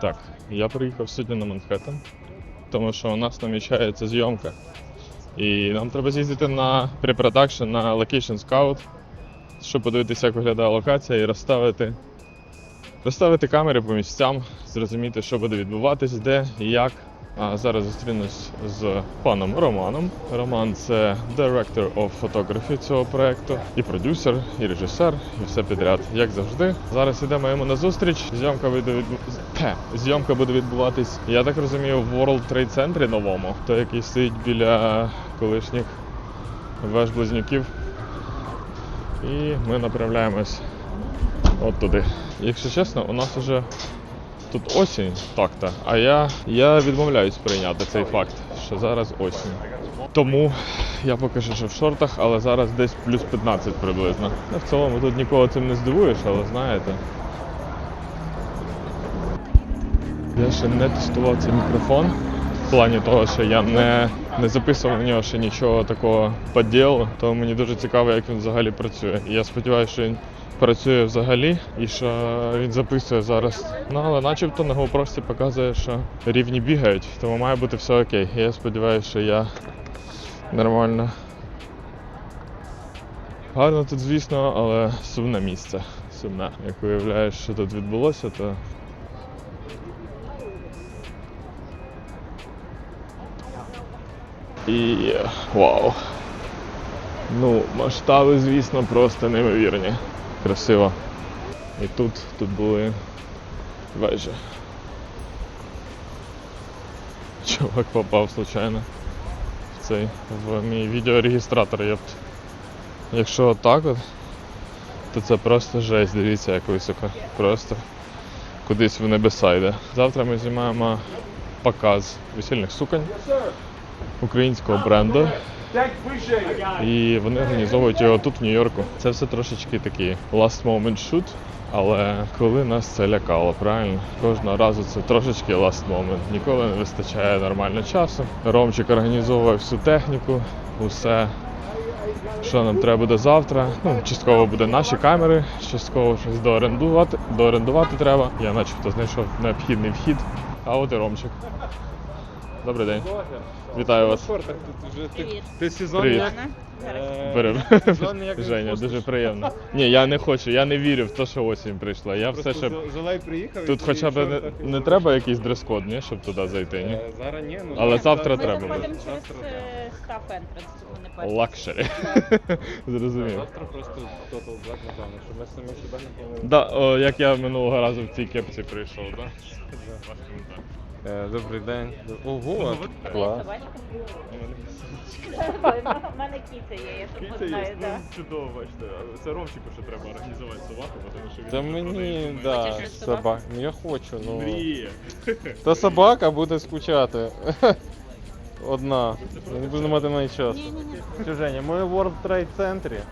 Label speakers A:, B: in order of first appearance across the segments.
A: Так, я приїхав сьогодні на Манхеттен, тому що у нас намічається зйомка. І нам треба з'їздити на препродакшн, на Location Scout, щоб подивитися, як виглядає локація і розставити, розставити камери по місцям, зрозуміти, що буде відбуватись, де і як. А зараз зустрінусь з паном Романом. Роман це Director of Photography цього проекту, і продюсер, і режисер, і все підряд, як завжди. Зараз ідемо йому на зустріч. Зйомка буде відбу... Зйомка буде відбуватись, я так розумію, в World Trade Center новому, той, який стоїть біля колишніх веж близнюків. І ми направляємось от туди. Якщо чесно, у нас уже тут осінь, так-то, а я, я відмовляюсь прийняти цей факт, що зараз осінь. Тому я поки що в шортах, але зараз десь плюс 15 приблизно. Ну, в цілому тут нікого цим не здивуєш, але знаєте. Я ще не тестував цей мікрофон. В плані того, що я не, не записував на нього ще нічого такого по ділу, то мені дуже цікаво, як він взагалі працює. І я сподіваюся, що він працює взагалі і що він записує зараз. Ну але начебто на GoPro показує, що рівні бігають, тому має бути все окей. Я сподіваюся, що я нормально. Гарно тут, звісно, але сумне місце. Сумне. Як виявляєш, що тут відбулося, то І вау. Ну, масштаби, звісно, просто неймовірні. Красиво. І тут, тут були вежі. Чувак попав случайно в цей в мій відеорегістратор. Єпт. Якщо так от, то це просто жесть, дивіться, як високо. Просто кудись в небеса йде. Завтра ми знімаємо показ весільних суконь українського бренду. І вони організовують його тут, в Нью-Йорку. Це все трошечки такий last moment shoot, але коли нас це лякало, правильно? Кожного разу це трошечки last moment. Ніколи не вистачає нормально часу. Ромчик організовує всю техніку, усе, що нам треба буде завтра. Ну, частково буде наші камери, частково щось доорендувати, доорендувати треба. Я начебто знайшов необхідний вхід. А от і Ромчик. Добрий день. Вітаю вас.
B: Шортах тут вже ти,
C: Привіт.
B: ти сезон
A: Привіт.
B: як? Е,
A: Берем.
B: сезон як
A: Женя, дуже приємно. Ні, я не хочу, я не вірю в те, що осінь прийшла. Я
B: Просто
A: все ще.
B: З- Желай приїхав.
A: Тут хоча б не, не треба якийсь дрес-код, ні, щоб туди зайти, ні?
B: Е, Зараз ні, ну
A: Але завтра
C: Ми
A: треба
C: заходимо
A: буде.
C: через
B: Завтра,
C: е, стаф ентранс, тому не перше.
A: Лакшері. Зрозумів.
B: Завтра просто Total Black, напевно, що ми самі себе не повинні.
A: Да, о, як я минулого разу в цій кепці прийшов? Ваш коментар.
B: Е, Добрий день. Ого,
C: Є
B: клас.
C: собачка? У мене кіця є, я тут знаю,
A: є,
C: так.
A: ну, чудово, бачите. Це Ромчику ще треба організувати собаку, тому що він
B: Та
A: не
B: мені,
A: продає.
B: да,
C: Хочеш собаку?
B: собак. Ну я хочу, ну.
A: Мріє.
B: Та собака буде скучати. Одна. Я не буду мати на неї часу. Що, Женя, ми в World Trade.
A: Отак,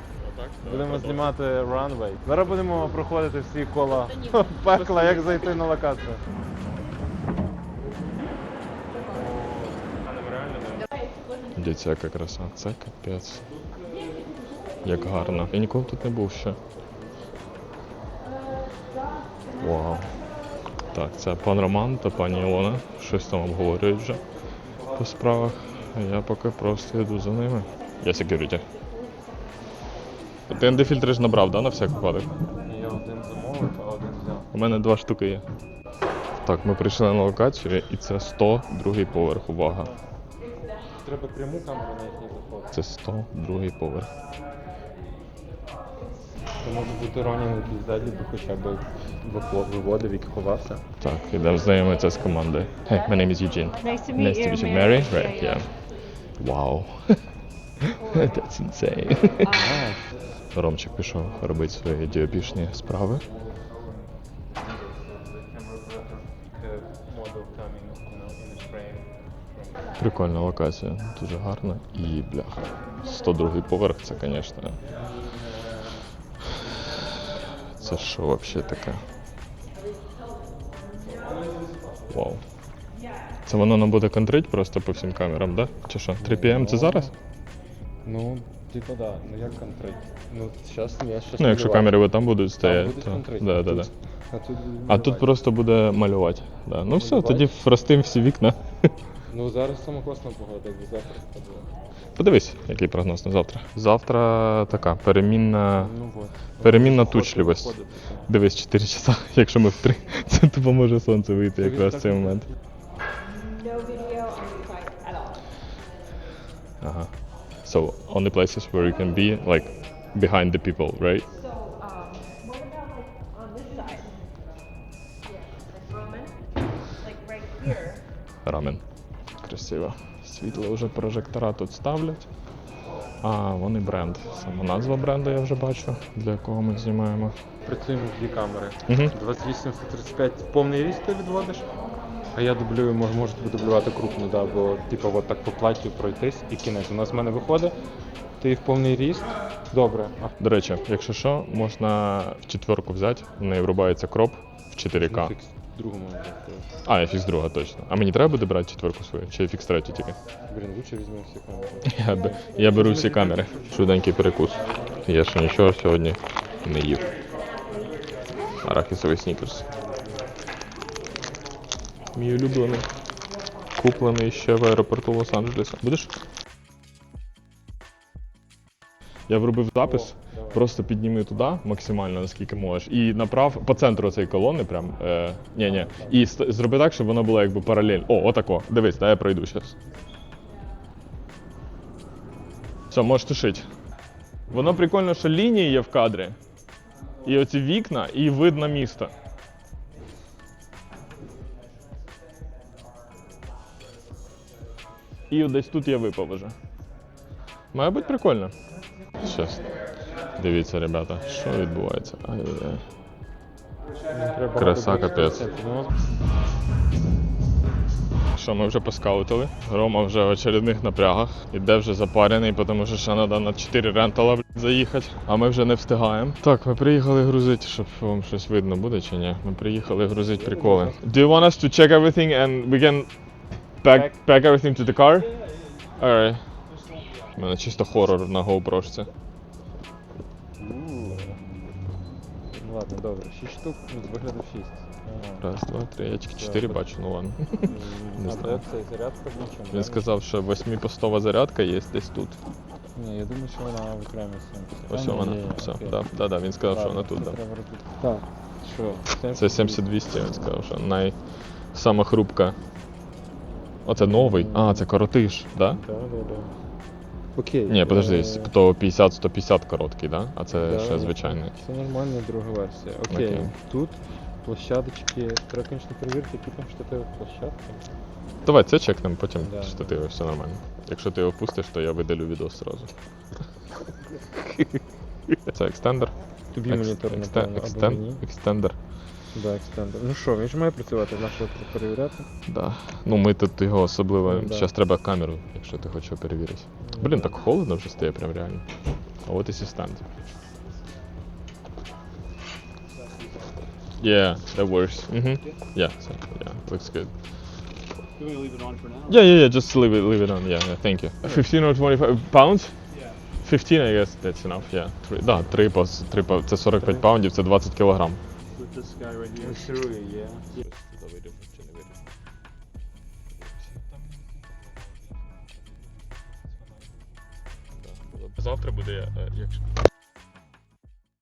A: да,
B: Будемо знімати runway. Зараз будемо проходити всі кола пекла, як зайти на локацію.
A: Дивіться, яка краса. Це капець. Як гарно. Я ніколи тут не був ще. Вау. Так, це пан Роман та пані Ілона. Щось там обговорюють вже по справах. А я поки просто йду за ними. Я security. Ти НД-фільтри ж набрав, да, на всяк випадок?
B: Я один замовив, а один взяв.
A: У мене два штуки є. Так, ми прийшли на локацію і це 102 поверх, увага.
B: Треба пряму камеру навіть не заходити.
A: Це 102 поверх.
B: То може бути Ронін якийсь ззаді, би хоча б виводив і ховався.
A: Так, ідемо знайомитися з командою. Hey, my name is Eugene.
C: Nice to
A: Nice to meet you. Mary? Right, yeah. Wow. That's insane. Ромчик пішов робити свої діопішні справи. Прикольна локація, дуже гарна. І бляха. 102 поверх, це, звісно. Це що взагалі таке? Вау. Це воно нам буде контрить просто по всім камерам, да? Чи що? 3 PM це зараз?
B: Ну, Типа да, ну як контрить. Ну, зараз я щас
A: Ну, якщо камери от там будуть стояти,
B: будуть
A: то.
B: контрить.
A: Да, да, да.
B: А тут,
A: А тут просто буде малювати. Да. Ну все, тоді простим всі вікна.
B: Ну зараз саме класна погода, якби завтра буде.
A: Подивись, який прогноз на завтра. Завтра така перемінна.
B: Ну вот.
A: Перемінна
B: Виходити,
A: тучливість.
B: виходити, так.
A: Дивись, 4 часа, якщо ми в 3, це тупо може сонце вийти
B: Це
A: якраз в цей момент.
C: No video on the site at all.
A: Ага. So, only places where you can be, like, behind the people, right?
C: So, um, what about like on this side? Yeah, like Roman? Like right here?
A: Рамен. Красиво. Світло вже прожектора тут ставлять. А, вони бренд. Сама назва бренду я вже бачу, для якого ми знімаємо.
B: Працюємо дві камери.
A: Угу.
B: 28 135 повний ріст ти відводиш. А я дублюю, мож, можу тобі дублювати крупно, да, бо типу от так по платі пройтись і кінець. У нас в мене виходить, ти в повний ріст. Добре. А
A: До речі, якщо що, можна в четверку взяти, в неї врубається кроп в 4К.
B: Фікс другому. взяти.
A: А, я фікс друга точно. А мені треба буде брати четверку свою, чи я фікс третю тільки?
B: Блін, лучше візьмемо всі камери.
A: Я, б- я беру всі камери. Швиденький перекус. Я ще нічого сьогодні не їв. Арахісовий снікерс. Мій улюблений. Куплений ще в аеропорту Лос-Анджелеса. Будеш? Я вробив запис. Просто підніми туди максимально, наскільки можеш, і направ по центру цієї колони, прям. Е, ні, ні. І зроби так, щоб воно було якби паралельно. О, отако. Дивись, дай я пройду зараз. Все, можеш тушити. Воно прикольно, що лінії є в кадрі. І оці вікна, і видно місто. І десь тут я випав уже. Має бути прикольно. Щас. Дивіться, ребята, що відбувається. Ай-яй-яй. Краса, капець.
B: Ну,
A: Що ми вже поскаутили. Рома вже в очередних напрягах. Іде вже запарений, тому що ще треба на 4 рентала блядь, заїхати, а ми вже не встигаємо. Так, ми приїхали грузити, щоб вам щось видно буде чи ні. Ми приїхали грузити приколи. Do you want us to check everything and we can pack, pack everything to the car? Alright. У мене чисто хорор на GoPro.
B: Ладно, добре. 6 штук, ну, з вигляду 6.
A: Раз, два, три, я тільки чотири бачу, ну ладно. Не
B: А
A: знаю.
B: де зарядка в нічому?
A: Він сказав, що восьмипостова зарядка є десь тут.
B: Ні, я думаю, що вона в окремій сумці.
A: Ось
B: А,
A: вона.
B: ні, ні,
A: Все,
B: окей.
A: да, да, да, він сказав, що
B: Ладно,
A: вона тут.
B: це
A: Да.
B: треба робити. Так, що?
A: Це 7200, він сказав, що най... сама хрупка. Оце новий. А, це коротиш, да?
B: Так, так, так. Окей.
A: Ні, подожди,
B: е,
A: то 50-150 короткий, да? А це
B: да,
A: ще звичайний.
B: Це нормальна друга версія. Окей.
A: Окей.
B: Тут площадочки. Треба, звісно, перевірити, які там штативи площадки.
A: Давай це чекнемо, потім
B: Да.
A: штативи, все нормально. Якщо ти його пустиш, то я видалю відос сразу. Це екстендер.
B: Тобі
A: Екс-
B: монітор,
A: екстен-
B: напевно, або
A: екстен-
B: мені.
A: Екстендер.
B: Да, екстендер. Ну що, він ж має працювати, на що треба перевіряти?
A: Да. Ну ми тут його особливо.
B: Ну, да.
A: Зараз треба камеру, якщо ти хочеш його перевірити. Блін, так холодно вже стає прям реально. А от і сі стенд. Yeah, that works. Mm-hmm. Yeah, so, yeah, looks good.
D: You want me to leave it on for now?
A: Yeah, yeah, yeah, just leave it, leave it on. Yeah, yeah, thank you. 15 or 25 pounds? 15, I guess, that's enough, yeah. Три, да, 3 по, 3 по, це 45 паундів, це 20 кілограм.
D: With this guy right here?
B: Sure, yeah.
A: Завтра буде, е, якщо